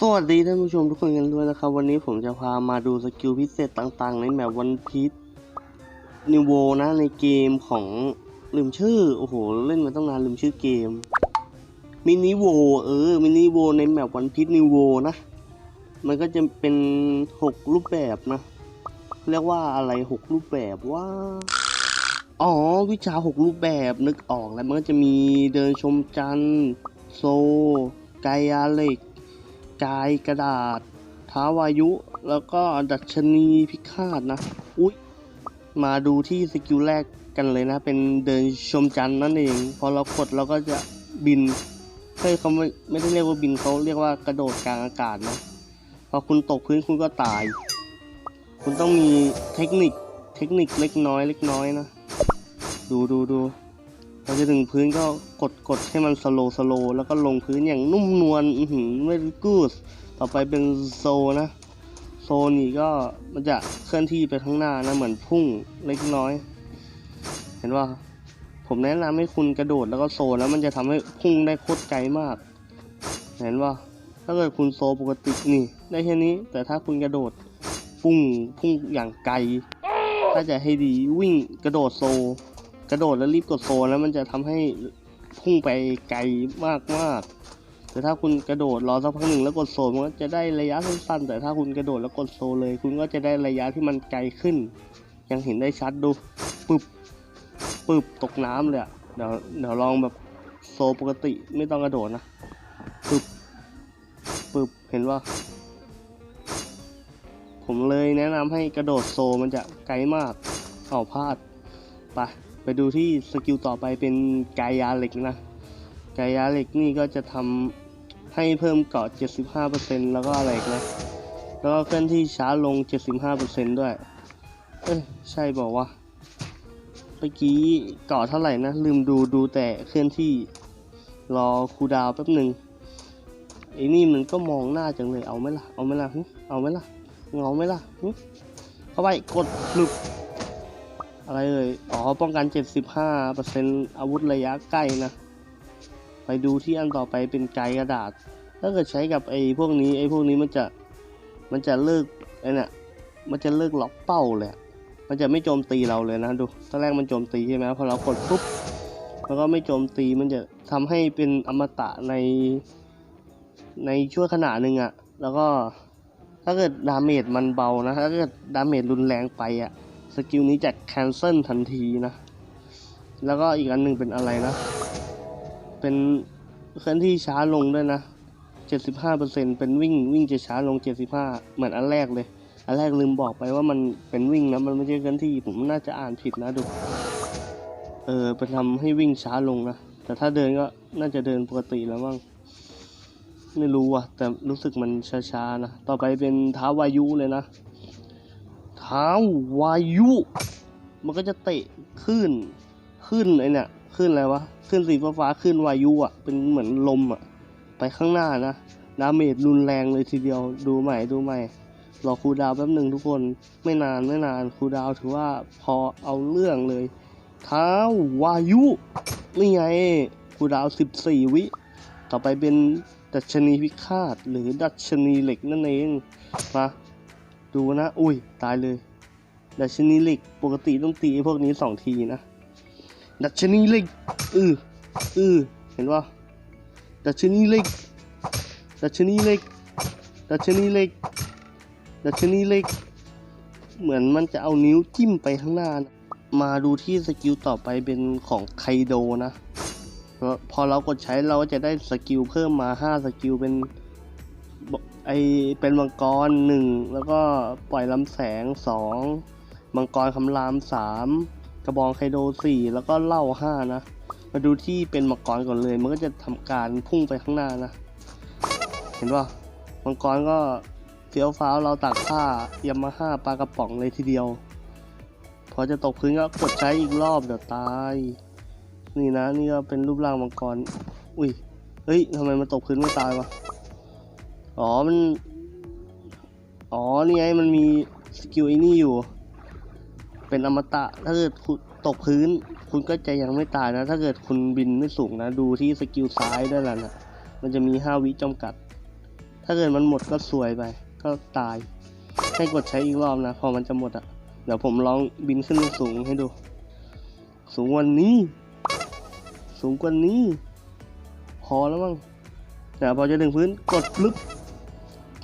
สวัสดีท่านผู้ชมทุกคนกันด้วยนะครับ วันนี้ผมจะพามาดูสกิลพิเศษต่างๆ ในแมปวันพีชนิวโวนะในเกมของลืมชื่อ โอ้โห เล่นมาตั้งนานลืมชื่อเกมมินิโวเออมินิโวในแมปวันพีชนิวโวนะ มันก็จะเป็นหกรูปแบบนะ เรียกว่าอะไรหกรูปแบบว่า อ๋อ วิชาหกรูปแบบนึกออกแล้วมันก็จะมีเดินชมจันโซ ไกอาเล็ก กายกระดาษท้าวายุ แล้วก็ดัชนีพิฆาตนะ อุ๊ย มาดูที่สกิลแรกกันเลยนะ เป็นเดินชมจันทร์นั่นเอง พอเรากดเราก็จะบินเฮ้ยเขาไม่ไม่ได้เรียกว่าบินเขาเรียกว่ากระโดดกลางอากาศนะ พอคุณตกพื้นคุณก็ตาย คุณต้องมีเทคนิคเทคนิคเล็กน้อยเล็กน้อยนะ ดูดูดู เราจะถึงพื้นก็กดกดให้มันสโลสโลแล้วก็ลงพื้นอย่างนุ่มนวลอือหือไม่กูสต่อไปเป็นโซนะโซนี่ก็มันจะเคลื่อนที่ไปข้างหน้านะเหมือนพุ่งเล็กน้อย เห็นว่าผมแนะนำให้คุณกระโดดแล้วก็โซแล้วมันจะทำให้พุ่งได้โคตรไกลมาก เห็นว่าถ้าเกิดคุณโซปกตินี่ ได้แค่นี้ แต่ถ้าคุณกระโดดพุ่งพุ่งอย่างไกล ถ้าจะให้ดีวิ่งกระโดดโซ กระโดดแล้วรีบกดโซนแล้วมันจะทำให้พุ่งไปไกลมากมากแต่ถ้าคุณกระโดดรอสักพักหนึ่งแล้วกดโซนมันก็จะได้ระยะสั้นๆแต่ถ้าคุณกระโดดแล้วกดโซเลย คุณก็จะได้ระยะที่มันไกลขึ้น ยังเห็นได้ชัดดูปึบปึบตกน้ำเลยเดี๋ยวเดี๋ยวลองแบบโซปกติไม่ต้องกระโดดนะปึบปึบเห็นว่าผมเลยแนะนำให้กระโดดโซมันจะไกลมากเอาพลาดไป ไปดูที่สกิลต่อไปเป็นกายาเหล็กนะกายาเหล็กนี่ก็จะทำให้เพิ่มเกาะ 75%แล้วก็อะไรนะแล้วก็เคลื่อนที่ช้าลง 75%ด้วย เอ้ยใช่บอกว่าเมื่อกี้เกาะเท่าไหร่นะ ลืมดูดูแต่เคลื่อนที่รอคูดาวแป๊บหนึ่งไอ้นี่มันก็มองหน้าจังเลยเอาไหมล่ะ เอาไหมล่ะเอาไหมล่ะ เงาไหมล่ะเข้าไปกดหลุด อะไรเอ่ย อ๋อ ป้องกัน 75%อาวุธระยะใกล้นะ ไปดูที่อันต่อไปเป็นไกด์กระดาษ ถ้าเกิดใช้กับไอ้พวกนี้ ไอ้พวกนี้มันจะ มันจะเลิกไอ้เนี่ยมันจะเลิกล็อกเป้าเลยมันจะไม่โจมตีเราเลยนะดูตอนแรกมันโจมตีใช่ไหมพอเรากดปุ๊บแล้วก็ไม่โจมตี มันจะทำให้เป็นอมตะใน ในช่วงขณะหนึ่งอะแล้วก็ถ้าเกิดดาเมจมันเบานะ ถ้าเกิดดาเมจรุนแรงไปอะ สกิลนี้จะแคนเซิลทันทีนะ แล้วก็อีกอันหนึ่งเป็นอะไรนะ เป็นเคลื่อนที่ช้าลงด้วยนะ 75%เป็นวิ่งวิ่งจะช้าลง 75 เหมือนอันแรกเลย อันแรกลืมบอกไปว่ามันเป็นวิ่งนะ มันไม่ใช่เคลื่อนที่ ผมน่าจะอ่านผิดนะดู เออไปทำให้วิ่งช้าลงนะ แต่ถ้าเดินก็น่าจะเดินปกติแล้วมั้งไม่รู้อะ แต่รู้สึกมันช้าๆนะ ต่อไปเป็นท้าวายุเลยนะ ท้าวายุ มันก็จะเตะขึ้นขึ้นไอเนี่ยขึ้นอะไรวะขึ้นสีฟ้าฟ้าขึ้นวายุอะ เป็นเหมือนลมอะ ไปข้างหน้านะดาเมจรุนแรงเลยทีเดียวดูใหม่ดูใหม่รอครูดาวแป๊บหนึ่งทุกคนไม่นานไม่นานครูดาวถือว่าพอเอาเรื่องเลยเท้าวายุนี่ไงครูดาวสิบสี่วิ ต่อไปเป็นดัชนีพิฆาตหรือดัชนีเหล็กนั่นเองมา ดูนะ อุ้ย ตายเลย ดัชนีเหล็ก ปกติต้องตีพวกนี้สองทีนะ ดัชนีเหล็ก อืออือเห็นว่าดัชนีเหล็ก ดัชนีเหล็ก ดัชนีเหล็ก ดัชนีเหล็ก เหมือนมันจะเอานิ้วจิ้มไปข้างหน้านะมาดูที่สกิลต่อไปเป็นของไคโดนะ พอเรากดใช้เราจะได้สกิลเพิ่มมาห้าสกิลเป็น ไอเป็นมังกรหนึ่งแล้วก็ปล่อยลำแสงสองมังกรคำรามสามกระบองไคโดสี่แล้วก็เหล่าห้านะ มาดูที่เป็นมังกรก่อนเลย มันก็จะทำการพุ่งไปข้างหน้านะ เห็นป่ะมังกรก็เฟี้ยวฟ้าวเราตักผ้ายามาฮ่าปลากระป๋องเลยทีเดียว พอจะตกพื้นก็กดใช้อีกรอบเดี๋ยวตาย นี่นะนี่ก็เป็นรูปร่างมังกร อุ้ย เฮ้ยทำไมมันตกพื้นไม่ตายวะ อ๋อมัน อ๋อ นี่ไงมันมีสกิลไอ้นี่อยู่ เป็นอมตะ ถ้าเกิดคุณตกพื้น คุณก็จะยังไม่ตายนะ ถ้าเกิดคุณบินไม่สูงนะ ดูที่สกิลซ้ายด้วยล่ะนะมันจะมีห้าวิจำกัด ถ้าเกิดมันหมดก็สวยไป ก็ตาย ให้กดใช้อีกรอบนะ พอมันจะหมดอะเดี๋ยวผมลองบินขึ้นสูงให้ดู สูงกวันนี้ สูงกว่านี้ พอแล้วมั้งแต่พอจะถึงพื้นกดลึก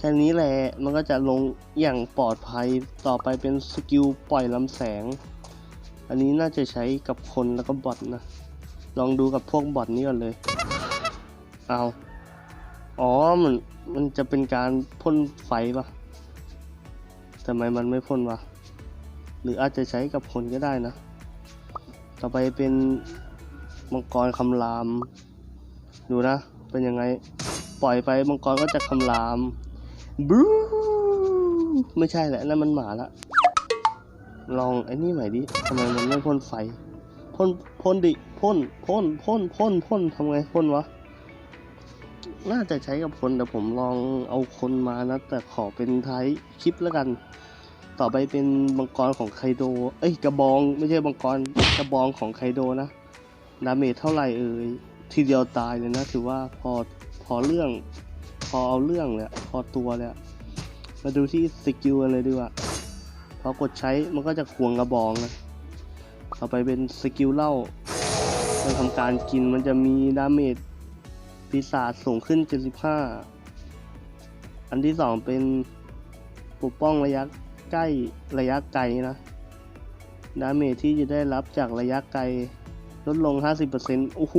ค่นี้แหละมันก็จะลงอย่างปลอดภัยต่อไปเป็นสกิลปล่อยลำแสง อันนี้น่าจะใช้กับคนแล้วก็บอทนะ ลองดูกับพวกบอทนี้ก่อนเลย เอา อ๋อมันมันจะเป็นการพ่นไฟปะทำไมมันไม่พ่นวะ หรืออาจจะใช้กับคนก็ได้นะ ต่อไปเป็นมังกรคำราม ดูนะ เป็นยังไง ปล่อยไปมังกรก็จะคำราม บูไม่ใช่แหละนั่นมันหมาละ ลองไอ้นี่ใหม่ดิทำไมมันไม่พ่นไฟพ่นพ่นดิพ่นพ่นพ่นพ่นพ่นทำไงพ่นวะ น่าจะใช้กับคนแต่ผมลองเอาคนมานะ แต่ขอเป็นท้ายคลิปแล้วกัน ต่อไปเป็นมังกรของไคโด เอ้ยกระบองไม่ใช่มังกรกระบองของไคโดนะ ดาเมจเท่าไหร่เอ่ยทีเดียวตายเลยนะ ถือว่าพอพอเรื่อง อเอาเรื่องเลยพอตัวเลยมาดูที่สกิลกันเลยดีกว่าพอกดใช้มันก็จะควงกระบองนะต่อไปเป็นสกิลเล่ามันทำการกินมันจะมีดาเมจปีศาจสูงขึ้น 75 อันที่สองเป็นปกป้องระยะใกล้ระยะไกลนะดาเมจที่จะได้รับจากระยะไกลลดลง 50%โอ้โห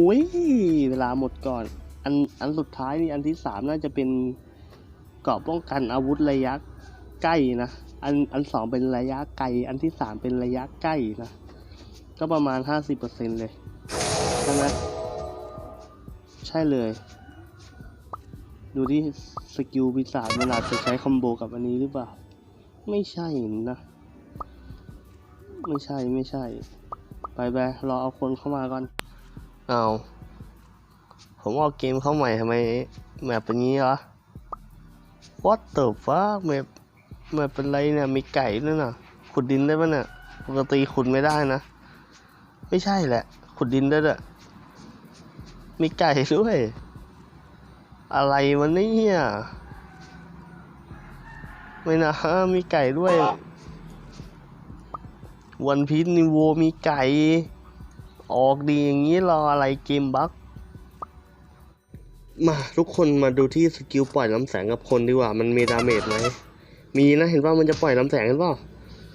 เวลาหมดก่อน อันอันสุดท้ายนี่อันที่สามน่าจะเป็นเกราะป้องกันอาวุธระยะใกล้นะ อันอันสองเป็นระยะไกล อันที่สามเป็นระยะใกล้นะ ก็ประมาณ50%เลยใช่ไหมใช่เลย ดูที่สกิลปีศาจมันอาจจะใช้คอมโบกับอันนี้หรือเปล่า ไม่ใช่นะ ไม่ใช่ไม่ใช่ ไปไปรอเอาคนเข้ามาก่อน เอา ผมเอาเกมเข้าใหม่ทำไมแมปเป็นงี้วะ What the fuck แมปแมปเป็นไรเนี่ย มีไก่ด้วยนะขุดดินได้ปะเนี่ยปกติขุดไม่ได้นะ ไม่ใช่แหละ ขุดดินได้ด้วยมีไก่ด้วย อะไรมันเนี่ยไม่นะมีไก่ด้วย วันพีชนิวโวมีไก่ ออกดีอย่างนี้รออะไรเกมบั๊ก มาทุกคนมาดูที่สกิลปล่อยลำแสงกับคนดีกว่า มันมีดาเมจไหมมีนะเห็นว่ามันจะปล่อยลำแสงเห็นป่ะ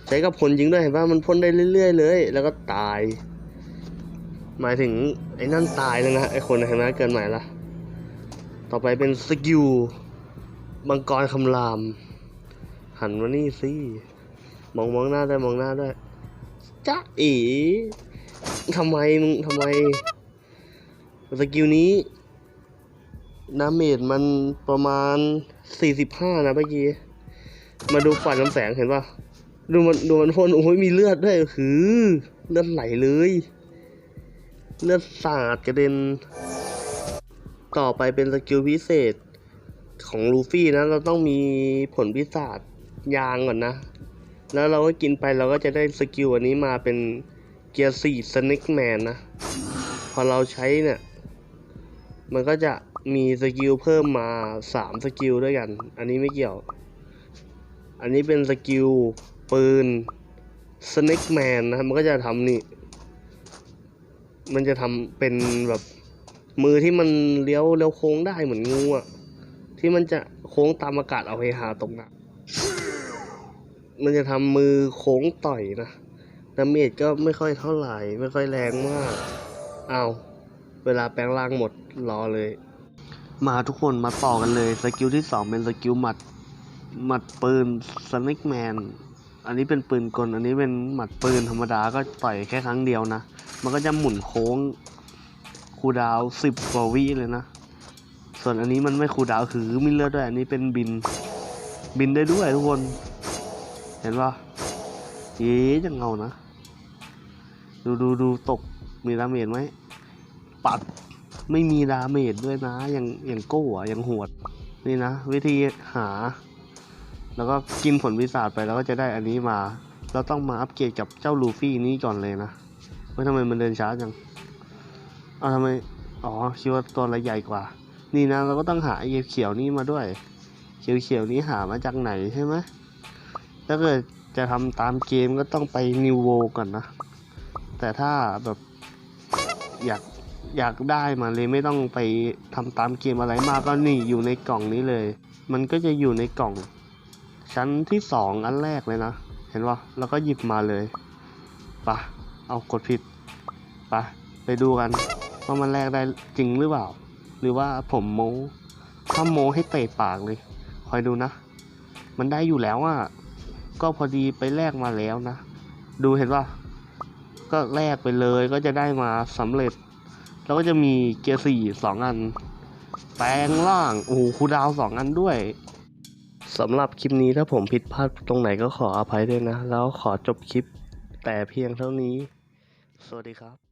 ใช้กับคนจริงด้วยเห็นว่ามันพ่นได้เรื่อยๆเลย แล้วก็ตาย หมายถึงไอ้นั่นตายแล้วนะไอ้คนทางนั้นเกินใหม่ละต่อไปเป็นสกิลมังกรคำราม หันมานี่สิมองมองหน้าได้มองหน้าได้จ๊ะเอ๋ทำไมมึงทำไมสกิลนี้ ดาเมจมันประมาณ 45 นะเมื่อกี้ มาดูฝันน้ำแสงเห็นปะดูมันดูมันพ่นโอ้ยมีเลือดด้วยหือเลือดไหลเลย เลือดสาดกระเด็น ต่อไปเป็นสกิลพิเศษของลูฟี่นะ เราต้องมีผลพิศาจยางก่อนนะ แล้วเราก็กินไปเราก็จะได้สกิลอันนี้มาเป็นเกียร์สี่สเน็กแมนนะ พอเราใช้เนี่ย มันก็จะมีสกิลเพิ่มมาสามสกิลด้วยกัน อันนี้ไม่เกี่ยว อันนี้เป็นสกิลปืนสเน็กแมนนะครับ มันก็จะทำนี่ มันจะทำเป็นแบบมือที่มันเลี้ยวเลี้ยวโค้งได้เหมือนงูอะที่มันจะโค้งตามอากาศเอาไปหาตรงนั้นมันจะทำมือโค้งต่อยนะดาเมจก็ไม่ค่อยเท่าไหร่ ไม่ค่อยแรงมากอ้าวเวลาแปลงร่างหมด รอเลย มาทุกคนมาต่อกันเลย สกิลที่สองเป็นสกิลหมัด หมัดปืนสนิกแมน อันนี้เป็นปืนกล อันนี้เป็นหมัดปืนธรรมดาก็ต่อยแค่ครั้งเดียวนะ มันก็จะหมุนโค้งคูดาวสิบกว่าวิเลยนะ ส่วนอันนี้มันไม่คูดาวคือมีเลือดด้วย อันนี้เป็นบิน บินได้ด้วยทุกคน เห็นปะเย้จังเงานะ ดูดูดูตกมีดาเมจไหมปัด ไม่มีดาเมจด้วยนะ อย่างอย่างโก้อะอย่างหวด นี่นะ วิธีหา แล้วก็กินผลวิสาจไปแล้วก็จะได้อันนี้มา เราต้องมาอัปเกรดกับเจ้าลูฟี่นี้ก่อนเลยนะเฮ้ยทำไมมันเดินช้าจังเอาทำไม อ๋อ คิดว่าตัวอะไรใหญ่กว่า นี่นะ เราก็ต้องหาไอ้เขียวนี่มาด้วย เขียวๆนี้หามาจากไหนใช่ไหมถ้าเกิดจะทำตามเกมก็ต้องไปนิวโวก่อนนะ แต่ถ้าแบบอยาก อยากได้มาเลยไม่ต้องไปทำตามเกมอะไรมากก็นี่อยู่ในกล่องนี้เลย มันก็จะอยู่ในกล่อง ชั้นที่สองอันแรกเลยนะ เห็นปะแล้วก็หยิบมาเลยปะเอากดผิดปะไปดูกันว่ามันแลกได้จริงหรือเปล่า หรือว่าผมโม้ถ้าโม้ให้เตะปากเลย คอยดูนะ มันได้อยู่แล้วอะก็พอดีไปแลกมาแล้วนะ ดูเห็นปะก็แลกไปเลยก็จะได้มาสำเร็จ แล้วก็จะมีเกียร์สี่สองอัน แปลงล่าง โอ้โหคูดาวสองอันด้วยสำหรับคลิปนี้ถ้าผมผิดพลาดตรงไหนก็ขออภัยด้วยนะ แล้วขอจบคลิปแต่เพียงเท่านี้ สวัสดีครับ